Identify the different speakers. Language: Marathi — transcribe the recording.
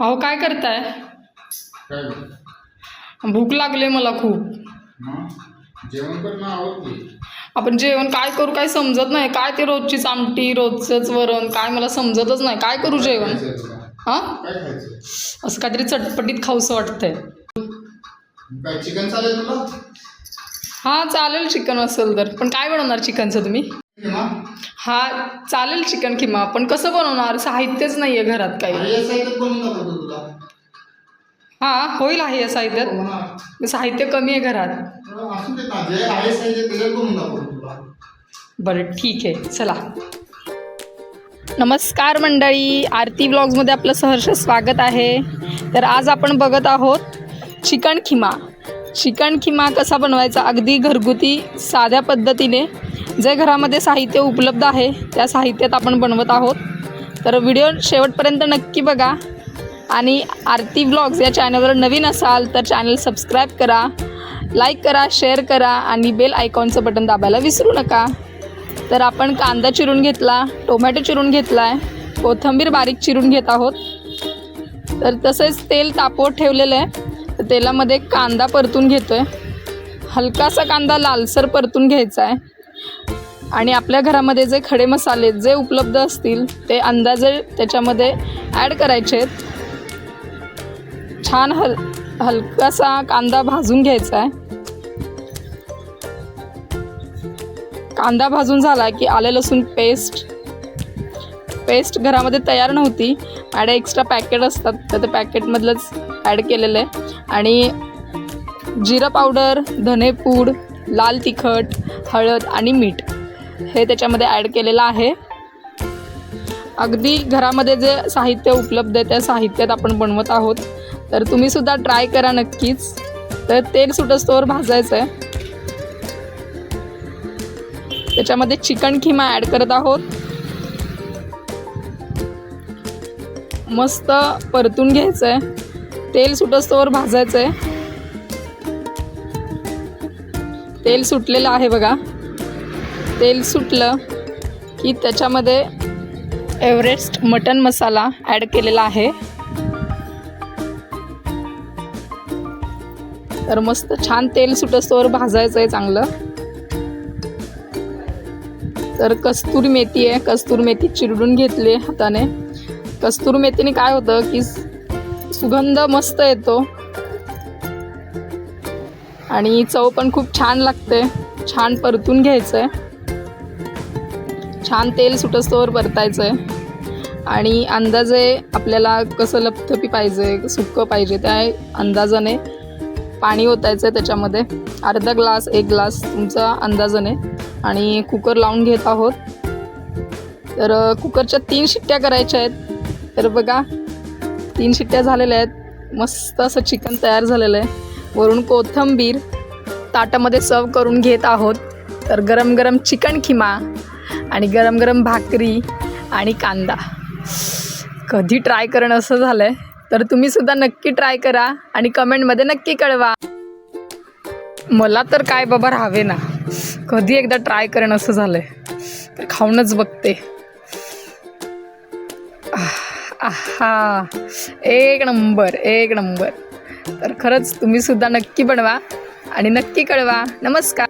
Speaker 1: अहो काय करताय? भूक लागले मला खूप.
Speaker 2: जेवण
Speaker 1: आपण जेवण काय करू काय समजत नाही. काय ते रोजचीच आमटी रोजचंच वरण काय मला समजतच नाही. काय करू जेवण? हां? असं काहीतरी चटपटीत खाऊसं वाटतंय.
Speaker 2: चिकन चालेल तुला?
Speaker 1: हां चालेल चिकन असेल तर. पण काय बनवणार चिकनचं तुम्ही? हा चालेल चिकन किमा पण कसं बनवणार? साहित्यच नाही आहे घरात काही हां होईल आहे या साहित्यात.
Speaker 2: हो
Speaker 1: साहित्य कमी आहे घरात.
Speaker 2: तुला?
Speaker 1: बरं ठीक आहे. चला. नमस्कार मंडळी. आरती ब्लॉग्समध्ये आपलं सहर्ष स्वागत आहे. तर आज आपण बघत आहोत चिकन खिमा. चिकन खिमा कसा बनवायचा? अगदी घरगुती साध्या पद्धतीने. जे घरामध्ये साहित्य उपलब्ध आहे त्या साहित्यात आपण बनवत आहोत. तर व्हिडिओ शेवटपर्यंत नक्की बघा. आणि आरती ब्लॉग्स या चॅनलवर नवीन असाल तर चॅनल सबस्क्राईब करा लाईक करा शेअर करा आणि बेल आयकॉनचं बटन दाबायला विसरू नका. तर आपण कांदा चिरून घेतला टोमॅटो चिरून घेतला आहे कोथिंबीर बारीक चिरून घेत आहोत. तर तसेच तेल तापवत ठेवलेलं आहे. तर तेलामध्ये कांदा परतून घेतो आहे हलकासा कांदा लालसर परतून घ्यायचा आहे. आणि आपल्या घरामध्ये जे खडे मसाले जे उपलब्ध असतील ते अंदाजे त्याच्यामध्ये ॲड करायचे आहेत. छान हल हलकासा कांदा भाजून घ्यायचा आहे. कांदा भाजून झाला की आले लसूण पेस्ट पेस्ट घरामध्ये तयार नव्हती. माझ्या एक्स्ट्रा पॅकेट असतात तर ते पॅकेटमधलंच ॲड केलेलं आहे. आणि जिरं पावडर धनेपूड लाल तिखट हळद आणि मीठ हे त्याच्यामध्ये ॲड केलेलं आहे. अगदी घरामध्ये जे साहित्य उपलब्ध आहे त्या साहित्यात आपण बनवत आहोत. तर तुम्हीसुद्धा ट्राय करा नक्कीच. तर तेल सुटस्तोवर भाजायचं आहे त्याच्यामध्ये चिकन खिमा ॲड करत आहोत. मस्त परतून घ्यायचं आहे तेल सुटस्तोवर भाजायचं आहे तेल सुटलेलं आहे बघा. तेल सुटलं की त्याच्यामध्ये एव्हरेस्ट मटन मसाला ॲड केलेला आहे. तर मस्त छान तेल सुटस्तोवर भाजायचं आहे चांगलं. तर कस्तुरी मेथी आहे. कस्तुरी मेथी चिरडून घेतली हाताने. कस्तुरी मेथीने काय होतं की सुगंध मस्त येतो. आणि चव पण खूप छान लागते. छान परतून घ्यायचं आहे छान तेल सुटस्तोवर परतायचं आहे आणि अंदाजे आपल्याला कसं लपथपी पाहिजे सुक्कं पाहिजे त्या अंदाजाने पाणी ओतायचं आहे त्याच्यामध्ये. अर्धा ग्लास एक ग्लास तुमचा अंदाजाने. आणि कुकर लावून घेत आहोत. तर कुकरच्या तीन शिट्ट्या करायच्या आहेत. तर बघा तीन शिट्ट्या झालेल्या आहेत. मस्त असं चिकन तयार झालेलं आहे. वरून कोथंबीर ताटामध्ये सर्व करून घेत आहोत. तर गरम गरम चिकन खिमा आणि गरम गरम भाकरी आणि कांदा. कधी ट्राय करणं असं झालं आहे तर तुम्हीसुद्धा नक्की ट्राय करा आणि कमेंटमध्ये नक्की कळवा. मला तर काय बाबा राहावे ना. कधी एकदा ट्राय करणं असं झालं आहे तर खाऊनच बघते. आहा. एक नंबर एक नंबर. तर खरंच तुम्हीसुद्धा नक्की बनवा आणि नक्की कळवा. नमस्कार.